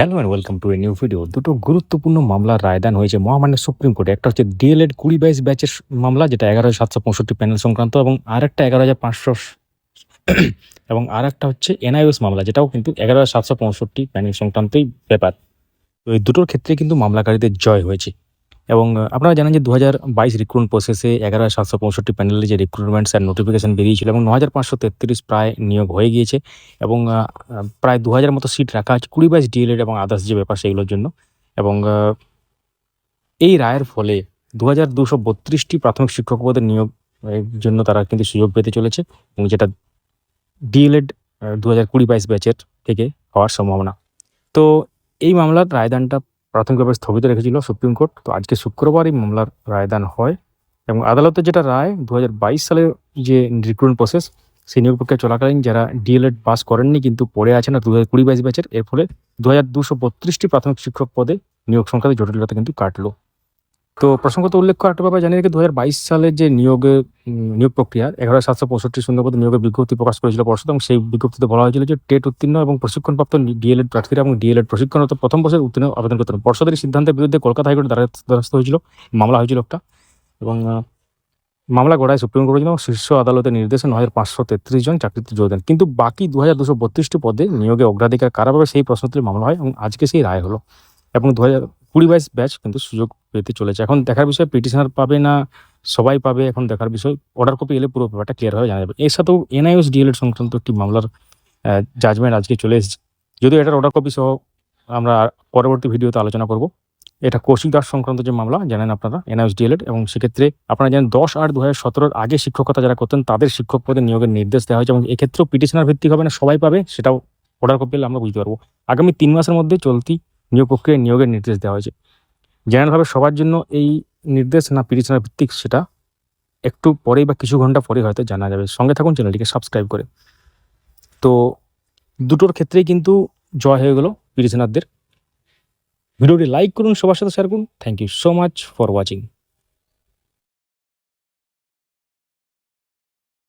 Hello and welcome to a new video দুটো গুরুত্বপূর্ণ মামলার রায়দান হয়েছে মহামান্য সুপ্রিম কোর্টে একটা হচ্ছে ডিএলএড কুড়ি বাইশ ব্যাচের মামলা, যেটা এগারো হাজার সাতশো পঁয়ষট্টি প্যানেল সংক্রান্ত, এবং আরেকটা এগারো হাজার পাঁচশো এবং আর একটা হচ্ছে এনআইওএস মামলা, যেটাও কিন্তু এগারো হাজার সাতশো পঁয়ষট্টি প্যানেল সংক্রান্তই ব্যাপার। তো এই দুটোর ক্ষেত্রে কিন্তু মামলাকারীদের জয় হয়েছে। এবং আপনারা জানেন যে দু হাজার বাইশ রিক্রুটমেন্ট প্রসেসে এগারো হাজার সাতশো পঁয়ষট্টি প্যানেলে যে রিক্রুটমেন্টস অ্যান্ড নোটিফিকেশন বেরিয়েছিল এবং ন হাজার পাঁচশো তেত্রিশ প্রায় নিয়োগ হয়ে গিয়েছে এবং প্রায় দু হাজার মতো সিট রাখা আছে কুড়ি বাইশ ডিএলএড এবং আদার্স যে ব্যাপার সেগুলোর জন্য এবং এই রায়ের ফলে দু হাজার দুশো বত্রিশটি প্রাথমিক শিক্ষক পদের নিয়োগ জন্য তারা কিন্তু সুযোগ পেতে চলেছে এবং যেটা ডিএলএড দু হাজার কুড়ি বাইশ ব্যাচের থেকে হওয়ার সম্ভাবনা। তো এই মামলার রায়দানটা প্রাথমিকভাবে স্থগিত রেখেছিল সুপ্রিম কোর্ট। তো আজকে শুক্রবারই মামলার রায়দান হয় এবং আদালতের যেটা রায় দু হাজার বাইশ সালের যে রিক্রুটমেন্ট প্রসেস সেই নিয়োগ প্রক্রিয়া চলাকালীন যারা ডিএলএড পাস করেননি কিন্তু পড়ে আছে না দু হাজার কুড়ি বাইশ ব্যাচের, এর ফলে দু হাজার দুশো বত্রিশটি প্রাথমিক শিক্ষক পদে নিয়োগ সংক্রান্ত জটিলতা কিন্তু কাটলো। তো প্রসঙ্গত উল্লেখ্য একটা ব্যাপার জানিয়ে রেখে দু হাজার বাইশ সালের যে নিয়োগের নিয়োগ প্রক্রিয়া এগারো সাতশো পঁয়ষট্টি শূন্যপদ নিয়োগের বিজ্ঞপ্তি প্রকাশ করেছিল পর্ষদ এবং সেই বিজ্ঞপ্তিতে বলা হয়েছিল যে টেট উত্তীর্ণ এবং প্রশিক্ষণপ্রাপ্ত ডিএলএড প্রার্থীরা এবং ডিএলএড প্রশিক্ষণরত প্রথম বছর উত্তীর্ণ আবেদন করতে পারেন পর্ষদের সিদ্ধান্তের বিরুদ্ধে কলকাতা হাইকোর্টে দ্বারা- দ্বারস্থ হয়েছিল, মামলা হয়েছিল একটা এবং মামলা গড়ায় সুপ্রিম কোর্টের জন্য শীর্ষ আদালতের নির্দেশে নয় হাজার পাঁচশো তেত্রিশ জন চাকরিতে যোগ দেন। কিন্তু বাকি দু হাজার দুশো বত্রিশটি পদে নিয়োগে অগ্রাধিকার কারা পাবে সেই প্রশ্ন তুলে মামলা হয় এবং আজকে সেই রায় হলো। এবং দু হাজার কুড়ি বাইশ ব্যাচ কিন্তু সুযোগ পেতে চলেছে। এখন দেখার বিষয় পিটিশনার পাবে না, সবাই পাবে, এখন দেখার বিষয় অর্ডার কপি এলে পুরো ব্যাপারটা ক্লিয়ার হয়ে জানা যাবে। এর সাথেও এনআইএস ডিএলএড সংক্রান্ত একটি মামলার জাজমেন্ট আজকে চলে এসেছে। যদিও এটার অর্ডার কপি সহ আমরা পরবর্তী ভিডিওতে আলোচনা করব। এটা কৌশিক দাস সংক্রান্ত যে মামলা, জানেন আপনারা এনআইএস ডিএলএড এবং সেক্ষেত্রে আপনারা জানেন দশ আট দু হাজার আগে শিক্ষকতা যারা করতেন, তাদের শিক্ষক পদে নিয়োগের নির্দেশ দেওয়া হয়েছে, এবং এক্ষেত্রেও পিটিশনার ভিত্তিক হবে না, সবাই পাবে, সেটাও অর্ডার কপি আমরা বুঝতে পারব। আগামী তিন মাসের মধ্যে চলতি নিয়োগ প্রক্রিয়ায় নিয়োগের নির্দেশ দেওয়া হয়েছে। জেনারেলভাবে সবার জন্য এই নির্দেশ না পিটিশনের ভিত্তিক সেটা একটু পরেই বা কিছু ঘণ্টা পরে হয়তো জানা যাবে। সঙ্গে থাকুন চ্যানেলটিকে সাবস্ক্রাইব করে। তো দুটোর ক্ষেত্রেই কিন্তু জয় হয়ে গেল পিটিশনারদের ভিডিওটি লাইক করুন, সবার সাথে শেয়ার করুন। Thank you so much for watching